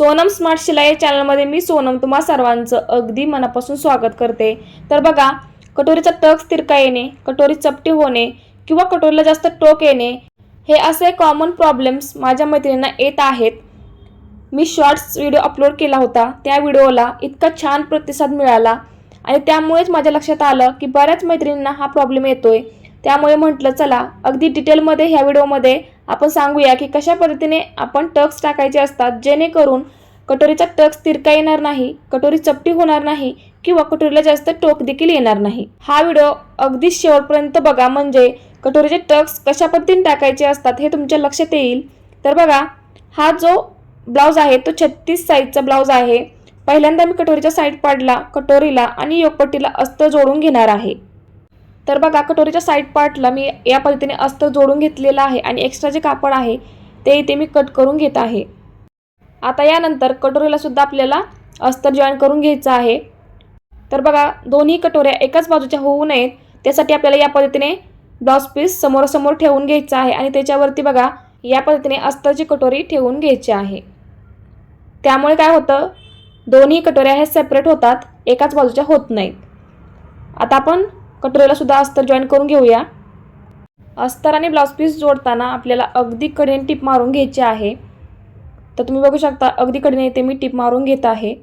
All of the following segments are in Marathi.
सोनम स्मार्ट शिलाई या चॅनलमध्ये मी सोनम तुम्हा सर्वांचं अगदी मनापासून स्वागत करते. तर बघा कटोरीचा टक तिरका येणे कटोरी चपटी होणे किंवा कटोरीला जास्त टोक येणे हे असे कॉमन प्रॉब्लेम्स माझ्या मैत्रिणींना येत आहेत. मी शॉर्ट्स व्हिडिओ अपलोड केला होता. त्या व्हिडिओला इतका छान प्रतिसाद मिळाला आणि त्यामुळेच माझ्या लक्षात आलं की बऱ्याच मैत्रिणींना हा प्रॉब्लेम येतोय. त्यामुळे म्हटलं चला अगदी डिटेलमध्ये ह्या व्हिडिओमध्ये आपण सांगूया की कशा पद्धतीने आपण टक्स टाकायचे असतात जेणेकरून कटोरीचा टक्स तिरका येणार नाही कटोरी चपटी होणार नाही किंवा कटोरीला जास्त टोक देखील येणार नाही. हा व्हिडिओ अगदी शेवटपर्यंत बघा म्हणजे कटोरीचे टक्स कशा पद्धतीने टाकायचे असतात हे तुमच्या लक्षात येईल. तर बघा हा जो ब्लाऊज आहे तो छत्तीस साईजचा ब्लाऊज आहे. पहिल्यांदा मी कटोरीच्या साईड पाडला कटोरीला आणि योगपट्टीला अस्तर जोडून घेणार आहे. तर बघा कटोरीच्या साईड पार्टला मी या पद्धतीने अस्तर जोडून घेतलेलं आहे आणि एक्स्ट्रा जे कापड आहे ते इथे मी कट करून घेत आहे. आता यानंतर कटोरीला सुद्धा आपल्याला अस्तर जॉईन करून घ्यायचं आहे. तर बघा दोन्ही कटोऱ्या एकाच बाजूच्या होऊ नयेत त्यासाठी आपल्याला या पद्धतीने ब्लाऊज पीस समोरासमोर ठेवून घ्यायचं आहे आणि त्याच्यावरती बघा या पद्धतीने अस्तरची कटोरी ठेवून घ्यायची आहे. त्यामुळे काय होतं दोन्ही कटोऱ्या हे सेपरेट होतात एकाच बाजूच्या होत नाहीत. आता आपण कटोरेलासुद्धा अस्तर जॉईन करून घेऊया. अस्तर आणि ब्लाऊज पीस जोडताना आपल्याला अगदी कडेने टिप मारून घ्यायची आहे. तर तुम्ही बघू शकता अगदी कडेने इथे मी टिप मारून घेत आहे.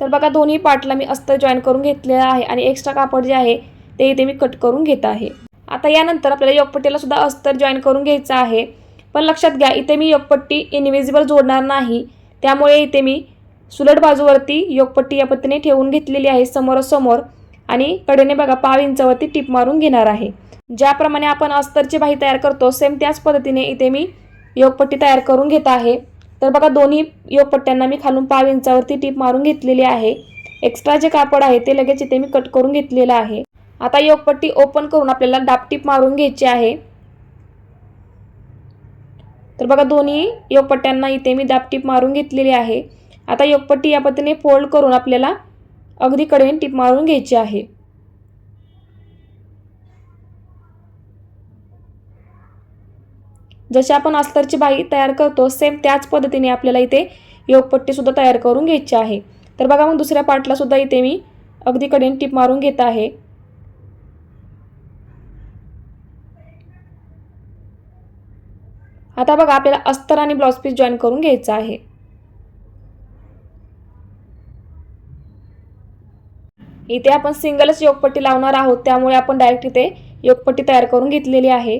तर बघा दोन्ही पार्टला मी अस्तर जॉईन करून घेतलेलं आहे आणि एक्स्ट्रा कापड जे आहे ते इथे मी कट करून घेत आहे. आता यानंतर आपल्याला योगपट्टीला सुद्धा अस्तर जॉईन करून घ्यायचं आहे. पण लक्षात घ्या इथे मी योगपट्टी इनविजिबल जोडणार नाही. त्यामुळे इथे मी सुलट बाजूवरती योगपट्टी या पद्धतीने ठेवून घेतलेली आहे समोरासमोर. आणि कडेने बघा पाव इंचावरती टिप मारून घेणार आहे. ज्याप्रमाणे आपण अस्तरची बाही तयार करतो सेम त्याच पद्धतीने इथे मी योगपट्टी तयार करून घेत आहे. तर बघा दोन्ही योगपट्ट्यांना मी खालून पाव इंचावरती टीप मारून घेतलेली आहे. एक्स्ट्रा जे कापड आहे ते लगेच इथे मी कट करून घेतलेलं आहे. आता योगपट्टी ओपन करून आपल्याला डापटीप मारून घ्यायची आहे. तर बघा दोन्ही योगपट्ट्यांना इथे मी दापटीप मारून घेतलेली आहे. आता योगपट्टी या पद्धतीने फोल्ड करून आपल्याला अगदी कडवीन टीप मारून घ्यायची आहे. जसे आपण अस्तरची बाई तयार करतो सेम त्याच पद्धतीने आपल्याला इथे योगपट्टीसुद्धा तयार करून घ्यायची आहे. तर बघा मग दुसऱ्या पार्टलासुद्धा इथे मी अगदी कडेन टीप मारून घेत आहे. आता बघा आपल्याला अस्तर आणि ब्लाऊज पीस जॉईन करून घ्यायचं आहे. इथे आपण सिंगलच योगपट्टी लावणार आहोत त्यामुळे आपण डायरेक्ट इथे योगपट्टी तयार करून घेतलेली आहे.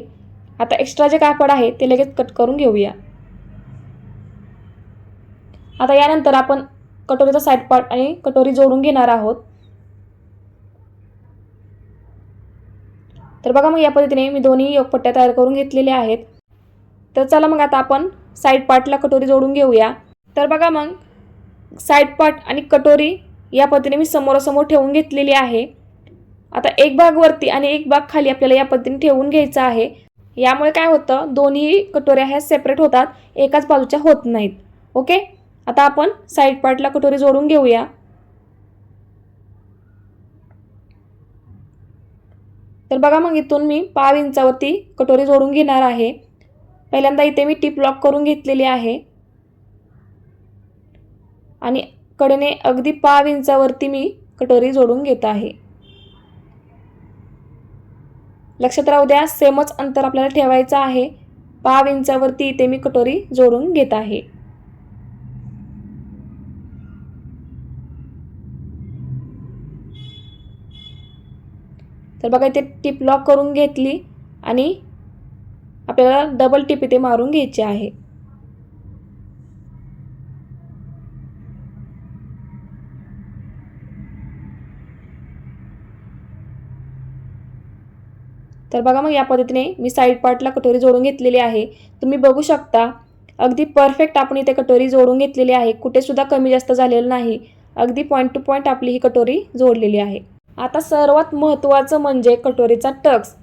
आता एक्स्ट्रा जे कापड आहे ते लगेच कट करून घेऊया. आता यानंतर आपण कटोरीचा साईड पार्ट आणि कटोरी जोडून घेणार आहोत. तर बघा मग या पद्धतीने मी दोन्ही योगपट्ट्या तयार करून घेतलेल्या आहेत. तर चला मग आता आपण साईड पार्टला कटोरी जोडून घेऊया. तर बघा मग साईड पार्ट आणि कटोरी या पद्धतीने मी समोरासमोर ठेवून घेतलेली आहे. आता एक भाग वरती आणि एक भाग खाली आपल्याला या पद्धतीने ठेवून घ्यायचा आहे. यामुळे काय होतं? दोन्ही कटोऱ्या ह्या सेपरेट होतात. एकाच बाजूच्या होत नाहीत. ओके? आता आपण साईड पार्टला कटोरी जोडून घेऊया. तर बघा मग इथून मी पाव इंचावरती कटोरी जोडून घेणार आहे. पहिल्यांदा इथे मी टीप लॉक करून घेतलेली आहे. आणि कडेने अगदी पाव इंचावरती मी कटोरी जोडून घेत आहे. लक्षात राहू द्या सेमच अंतर आपल्याला ठेवायचं आहे. पाव इंचावरती इथे मी कटोरी जोडून घेत आहे. तर बघा इथे टिप लॉक करून घेतली आणि आपल्याला डबल टिप इथे मारून घ्यायची आहे. तर बघा मग या पद्धतीने मी साईड पार्टला कटोरी जोडून घेतलेली आहे. तुम्ही बघू शकता अगदी परफेक्ट आपण इथे कटोरी जोडून घेतलेली आहे. कुठेसुद्धा कमी जास्त झालेलं नाही. अगदी पॉईंट टू पॉईंट आपली ही कटोरी जोडलेली आहे. आता सर्वात महत्त्वाचं म्हणजे कटोरीचा टक्स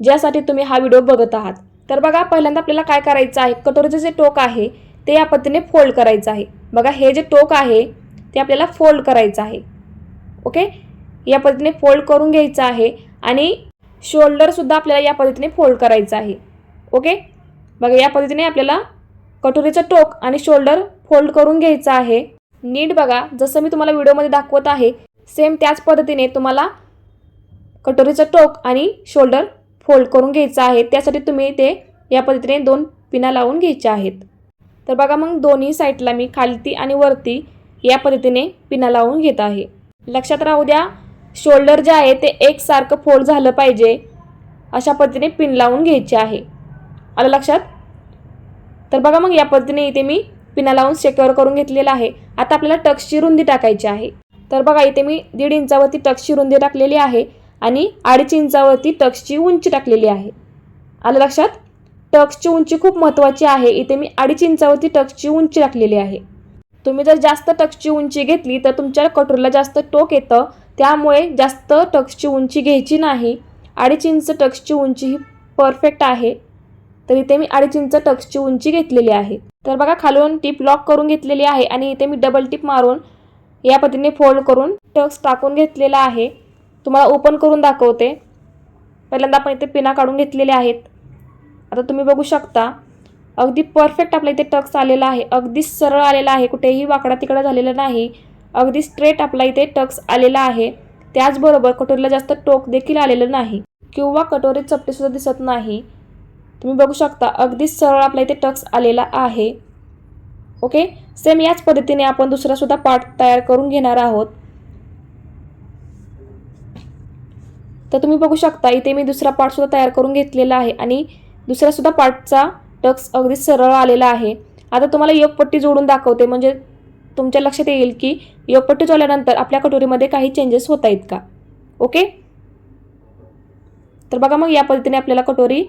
ज्यासाठी तुम्ही हा व्हिडिओ बघत आहात. तर बघा पहिल्यांदा आपल्याला काय करायचं आहे? कटोरीचं जे टोक आहे ते या पद्धतीने फोल्ड करायचं आहे. बघा हे जे टोक आहे ते आपल्याला फोल्ड करायचं आहे. ओके या पद्धतीने फोल्ड करून घ्यायचं आहे आणि शोल्डरसुद्धा आपल्याला या पद्धतीने फोल्ड करायचं आहे. ओके बघा या पद्धतीने आपल्याला कटोरीचं टोक आणि शोल्डर फोल्ड करून घ्यायचं आहे. नीट बघा जसं मी तुम्हाला व्हिडिओमध्ये दाखवत आहे सेम त्याच पद्धतीने तुम्हाला कटोरीचं टोक आणि शोल्डर फोल्ड करून घ्यायचं आहे. त्यासाठी तुम्ही ते या पद्धतीने दोन पिना लावून घ्यायच्या आहेत. तर बघा मग दोन्ही साईडला मी खालती आणि वरती या पद्धतीने पिना लावून घेत आहे. लक्षात राहू द्या शोल्डर जे आहे ते एकसारखं फोल्ड झालं पाहिजे अशा पद्धतीने पिन लावून घ्यायचे आहे. आलं लक्षात? तर बघा मग या पद्धतीने इथे मी पिना लावून सेक्युअर करून घेतलेला आहे. आता आपल्याला टक्सची रुंदी टाकायची आहे. तर बघा इथे मी दीड इंचावरती टक्सची रुंदी टाकलेली आहे आणि अडीच इंचावरती टक्सची उंची टाकलेली आहे. आलं लक्षात? टक्सची उंची खूप महत्त्वाची आहे. इथे मी अडीच इंचावरती टक्सची उंची टाकलेली आहे. तुम्ही जर जास्त टक्सची उंची घेतली तर तुमच्या कटोरीला जास्त टोक येतं त्यामुळे जास्त टक्सची उंची घ्यायची नाही. अडीच इंच टक्सची उंची ही परफेक्ट आहे. तर इथे मी अडीच इंच टक्सची उंची घेतलेली आहे. तर बघा खालून टिप लॉक करून घेतलेली आहे आणि इथे मी डबल टिप मारून या पद्धतीने फोल्ड करून टक्स टाकून घेतलेला आहे. तुम्हाला ओपन करून दाखवते. पहिल्यांदा आपण इथे पिना काढून घेतलेल्या आहेत. आता तुम्ही बघू शकता अगदी परफेक्ट आपल्या इथे टक्स आलेला आहे. अगदी सरळ आलेला आहे. कुठेही वाकडा तिकडा झालेला नाही. अगदी स्ट्रेट आपला इथे टक्स आलेला आहे. त्याचबरोबर कटोरीला जास्त टोक देखील आलेलं नाही. किंवा कटोरीत चपटेसुद्धा दिसत नाही. तुम्ही बघू शकता अगदी सरळ आपल्या इथे टक्स आलेला आहे. ओके? सेम याच पद्धतीने आपण दुसरासुद्धा पार्ट तयार करून घेणार आहोत. तर तुम्ही बघू शकता इथे मी दुसरा पार्टसुद्धा तयार करून घेतलेला आहे आणि दुसऱ्यासुद्धा पार्टचा टक्स अगदी सरळ आलेला आहे. आता तुम्हाला योगपट्टी जोडून दाखवते म्हणजे तुमच्या लक्षात येईल की योगपट्टू जोडल्यानंतर आपल्या कटोरीमध्ये काही चेंजेस होत आहेत का? ओके? तर बघा मग या पद्धतीने आपल्याला कटोरी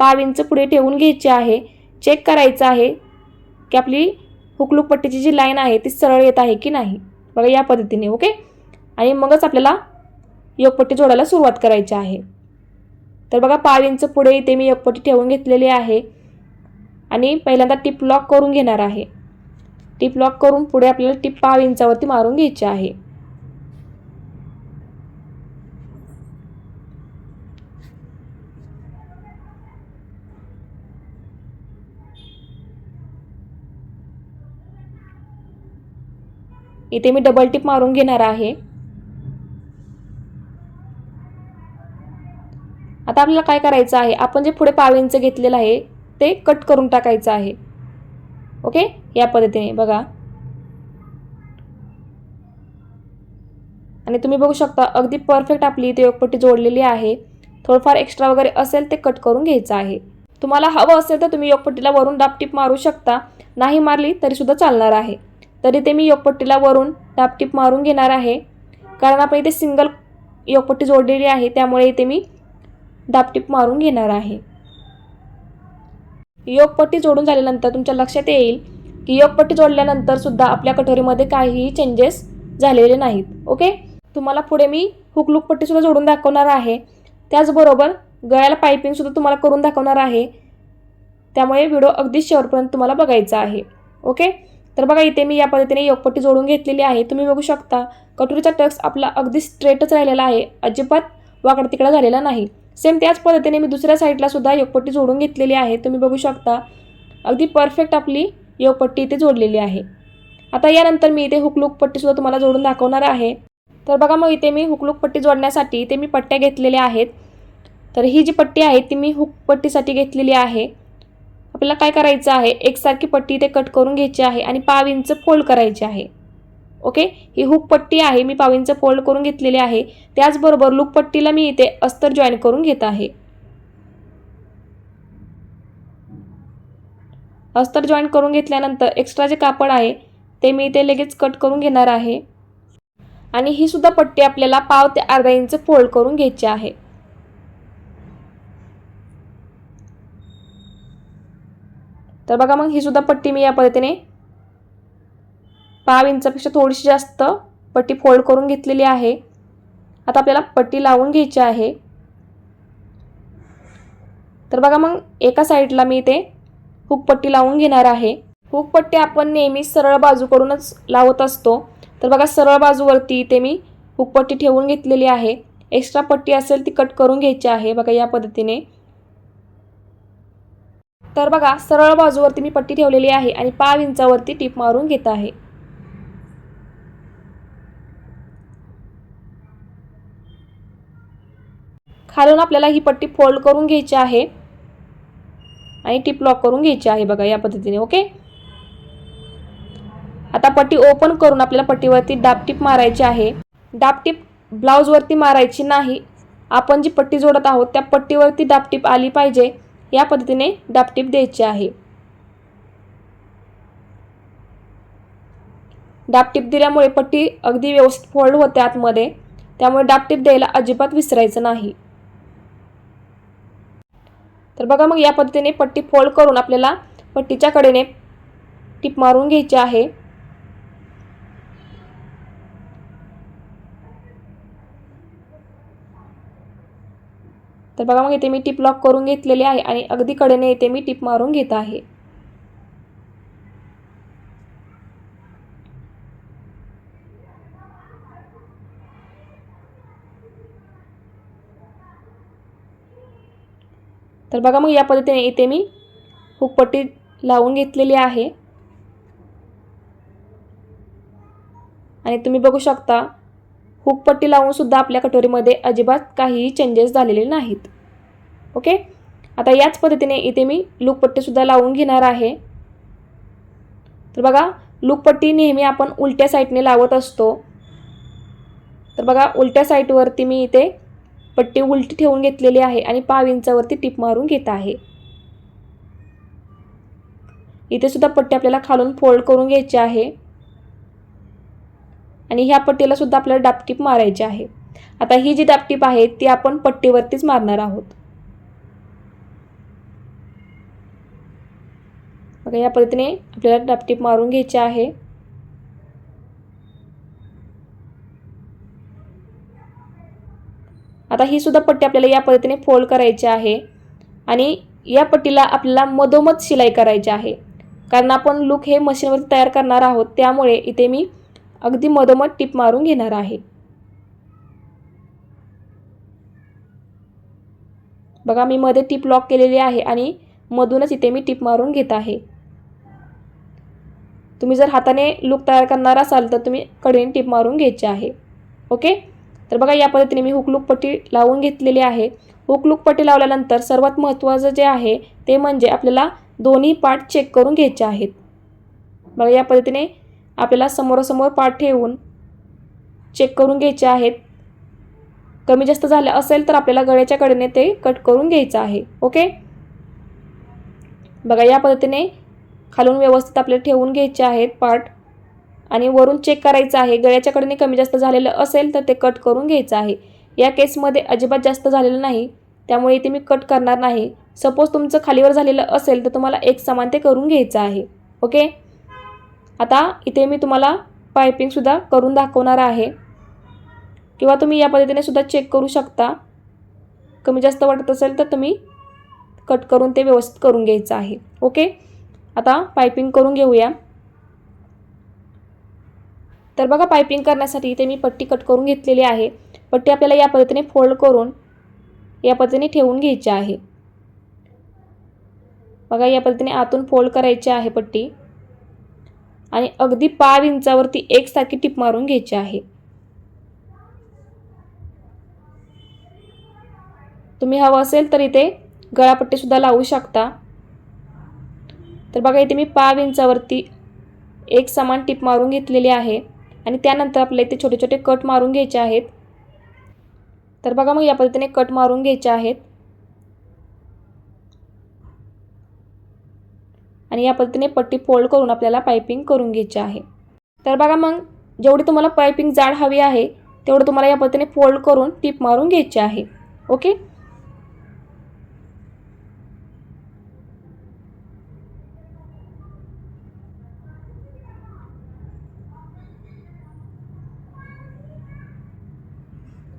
पाव इंच पुढे ठेवून घ्यायची आहे. चेक करायचं आहे की आपली हुकलूक पट्टीची जी लाईन आहे ती सरळ येत आहे की नाही. बघा या पद्धतीने ओके? आणि मगच आपल्याला योगपट्टी जोडायला सुरुवात करायची आहे. तर बघा पाव इंच पुढे इथे मी योगपट्टी ठेवून घेतलेली आहे. आणि पहिल्यांदा टिप लॉक करून घेणार आहे. टिप लॉक करून पुढे आपल्याला टिप पाव इंचावरती मारून घ्यायची आहे. इथे मी डबल टिप मारून घेणार आहे. आता आपल्याला काय करायचं आहे? आपण जे पुढे पाव इंच घेतलेलं आहे ते कट करून टाकायचं आहे. ओके? या पद्धतीने बघा. आणि तुम्ही बघू शकता अगदी परफेक्ट आपली इथे योगपट्टी जोडलेली आहे. थोडंफार एक्स्ट्रा वगैरे असेल ते कट करून घ्यायचं आहे. तुम्हाला हवं असेल तर तुम्ही योगपट्टीला वरून डापटीप मारू शकता. नाही मारली तरीसुद्धा चालणार आहे. तरी ते मी योगपट्टीला वरून डापटीप मारून घेणार आहे. कारण आपण इथे सिंगल योगपट्टी जोडलेली आहे त्यामुळे इथे मी दापटीप मारून घेणार आहे. योगपट्टी जोडून झाल्यानंतर तुमच्या लक्षात येईल की योगपट्टी जोडल्यानंतर सुद्धा आपल्या कटोरीमध्ये काहीही चेंजेस झालेले नाहीत. ओके तुम्हाला पुढे मी हुकलूक पट्टीसुद्धा जोडून दाखवणार आहे. त्याचबरोबर गळ्याला पायपिंगसुद्धा तुम्हाला करून दाखवणार आहे. त्यामुळे व्हिडिओ अगदी शेवटपर्यंत तुम्हाला बघायचा आहे. ओके तर बघा इथे मी या पद्धतीने योगपट्टी जोडून घेतलेली आहे. तुम्ही बघू शकता कटोरीचा टक्स आपला अगदी स्ट्रेटच राहिलेला आहे. अजिबात वाकड तिकडा झालेला नाही. सेम त्याच पद्धतीने मी दुसऱ्या साईडला सुद्धा योगपट्टी जोडून घेतलेली आहे. तुम्ही बघू शकता. अगदी परफेक्ट आपली योगपट्टी इथे जोडलेली आहे. आता यानंतर मी इथे हुकलूक पट्टीसुद्धा तुम्हाला जोडून दाखवणार आहे. तर बघा मग इथे मी हुकलूक पट्टी जोडण्यासाठी इथे मी पट्ट्या घेतलेल्या आहेत. तर ही जी पट्टी आहे ती मी हुक पट्टीसाठी घेतलेली आहे. आपल्याला काय करायचं आहे? एकसारखी पट्टी इथे कट करून घ्यायची आहे आणि पाव इंच फोल्ड करायची आहे. ओके? ही हुक पट्टी आहे मी पावींचं फोल्ड करून घेतलेली आहे. त्याचबरोबर लूक पट्टीला मी इथे अस्तर जॉईन करून घेत आहे. अस्तर जॉईन करून घेतल्यानंतर एक्स्ट्रा जे कापड आहे ते मी इथे लगेच कट करून घेणार आहे. आणि ही सुद्धा पट्टी आपल्याला पाव ते अर्धा इंच फोल्ड करून घ्यायची आहे. तर बघा मग ही सुद्धा पट्टी मी या पद्धतीने पाव इंचापेक्षा थोडीशी जास्त पट्टी फोल्ड करून घेतलेली आहे. आता आपल्याला पट्टी लावून घ्यायची आहे. तर बघा मग एका साईडला मी इथे हुक पट्टी लावून घेणार आहे. हुक पट्टी आपण नेहमी सरळ बाजूकडूनच लावत असतो. तर बघा सरळ बाजूवरती इथे मी हुक पट्टी ठेवून घेतलेली आहे. एक्स्ट्रा पट्टी असेल ती कट करून घ्यायची आहे बघा या पद्धतीने. तर बघा सरळ बाजूवरती मी पट्टी ठेवलेली आहे आणि पाव इंचावरती टीप मारून घेत आहे. खालून आपल्याला ही पट्टी फोल्ड करून घ्यायची आहे. आणि टिप लॉक करून घ्यायची आहे बघा या पद्धतीने ओके आता पट्टी ओपन करून आपल्याला पट्टीवरती डापटीप मारायची आहे. डापटीप ब्लाऊजवरती मारायची नाही. आपण जी पट्टी जोडत आहोत त्या पट्टीवरती डापटीप आली पाहिजे. या पद्धतीने डापटीप द्यायची आहे. डापटीप दिल्यामुळे पट्टी अगदी व्यवस्थित फोल्ड होते आतमध्ये. त्यामुळे डापटीप द्यायला अजिबात विसरायचं नाही. तर बघा मग या पद्धतीने पट्टी फोल्ड करून आपल्याला पट्टीच्या कडेने टिप मारून घ्यायची आहे. तर बघा मग इथे मी टिप लॉक करून घेतलेली आहे आणि अगदी कडेने इथे मी टिप मारून घेत आहे. तर बघा मग या पद्धतीने इथे मी हुकपट्टी लावून घेतलेली आहे. आणि तुम्ही बघू शकता हुकपट्टी लावूनसुद्धा आपल्या कटोरीमध्ये अजिबात काहीही चेंजेस झालेले नाहीत. ओके आता याच पद्धतीने इथे मी लूकपट्टीसुद्धा लावून घेणार आहे. तर बघा लूकपट्टी नेहमी आपण उलट्या साईडने लावत असतो. तर बघा उलट्या साईडवरती मी इथे पट्टी उलटी ठेवून घेतलेली आहे आणि पाव इंचावरती मारून घेत आहे. इथे सुद्धा पट्टी आपल्याला खालून फोल्ड करून घ्यायची आहे. आणि ह्या पट्टीला सुद्धा आपल्याला डापटीप मारायची आहे. आता ही जी डापटीप आहे ती आपण पट्टीवरतीच मारणार आहोत. बघा या पद्धतीने आपल्याला डापटीप मारून घ्यायची आहे. आता ही सुद्धा पट्टी आपल्याला या पद्धतीने फोल्ड करायची आहे. आणि या पट्टीला आपल्याला मधोमध शिलाई करायची आहे. कारण आपण लूक हे मशीनवर तयार करणार आहोत त्यामुळे इथे मी अगदी मधोमध टिप मारून घेणार आहे. बघा मी मध्ये टीप लॉक केलेली आहे आणि मधूनच इथे मी टिप मारून घेत आहे. तुम्ही जर हाताने लूक तयार करणार असाल तर तुम्ही कडेने टिप मारून घ्यायची आहे. ओके तर बघा या पद्धतीने मी हुकलूक पट्टी लावून घेतलेली आहे. हुकलूक पट्टी लावल्यानंतर सर्वात महत्त्वाचं जे आहे ते म्हणजे आपल्याला दोन्ही पार्ट चेक करून घ्यायचे आहेत. बघा या पद्धतीने आपल्याला समोरासमोर पार्ट ठेवून चेक करून घ्यायचे आहेत. कमी जास्त झालं असेल तर आपल्याला गळ्याच्या कडेने ते कट करून घ्यायचं आहे. ओके? बघा या पद्धतीने खालून व्यवस्थित आपल्याला ठेवून घ्यायचे आहेत पार्ट. आणि वरून चेक करायचं आहे. गळ्याच्या कडेने कमी जास्त झालेलं असेल तर ते कट करून घ्यायचं आहे. या केसमध्ये अजिबात जास्त झालेलं नाही. त्यामुळे इथे मी कट करणार नाही. सपोज तुमचं खालीवर झालेलं असेल तर तुम्हाला एक समान ते करून घ्यायचं आहे. ओके आता इथे मी तुम्हाला पायपिंगसुद्धा करून दाखवणार आहे. किंवा तुम्ही या पद्धतीने सुद्धा चेक करू शकता. कमी जास्त वाटत असेल तर तुम्ही कट करून ते व्यवस्थित करून घ्यायचं आहे. ओके आता पायपिंग करून घेऊया. तर बघा पायपिंग करण्यासाठी इथे मी पट्टी कट करून घेतलेली आहे. पट्टी आपल्याला या पद्धतीने फोल्ड करून या पद्धतीने ठेवून घ्यायची आहे. बघा या पद्धतीने आतून फोल्ड करायची आहे पट्टी. आणि अगदी पाव इंचावरती एकसारखी टिप मारून घ्यायची आहे. तुम्ही हवं असेल तर इथे गळापट्टीसुद्धा लावू शकता. तर बघा इथे मी पाव इंचावरती एक समान टिप मारून घेतलेली आहे. आणि त्यानंतर आपल्याला इथे छोटे छोटे कट मारून घ्यायचे आहेत. तर बघा मग या पद्धतीने कट मारून घ्यायचे आहेत. आणि या पद्धतीने पट्टी फोल्ड करून आपल्याला पायपिंग करून घ्यायची आहे. तर बघा मग जेवढी तुम्हाला पायपिंग जाड हवी आहे तेवढं तुम्हाला या पद्धतीने फोल्ड करून टीप मारून घ्यायची आहे. ओके?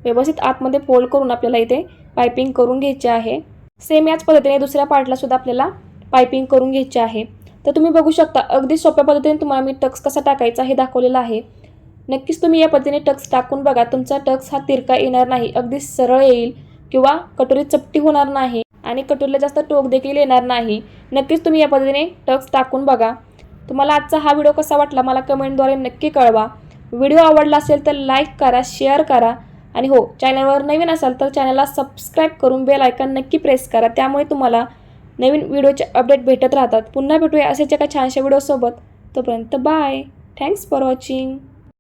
व्यवस्थित आतमध्ये फोल्ड करून आपल्याला इथे पायपिंग करून घ्यायचे आहे. सेम याच पद्धतीने दुसऱ्या पार्टला सुद्धा आपल्याला पायपिंग करून घ्यायचे आहे. तर तुम्ही बघू शकता अगदी सोप्या पद्धतीने तुम्हाला मी टक्स कसा टाकायचा हे दाखवलेलं आहे. नक्कीच तुम्ही या पद्धतीने टक्स टाकून बघा तुमचा टक्स हा तिरका येणार नाही अगदी सरळ येईल किंवा कटोरी चपटी होणार नाही आणि कटोरीला जास्त टोक देखील येणार नाही. नक्कीच तुम्ही या पद्धतीने टक्स टाकून बघा. तुम्हाला आजचा हा व्हिडिओ कसा वाटला मला कमेंटद्वारे नक्की कळवा. व्हिडिओ आवडला असेल तर लाईक करा शेअर करा. आणि हो चॅनलवर नवीन असाल तर चॅनलला सबस्क्राईब करून बेल आयकन नक्की प्रेस करा. त्यामुळे तुम्हाला नवीन व्हिडिओचे अपडेट भेटत राहतात. पुन्हा भेटूया असेच एका छानशा व्हिडिओसोबत तोपर्यंत बाय थँक्स फॉर वॉचिंग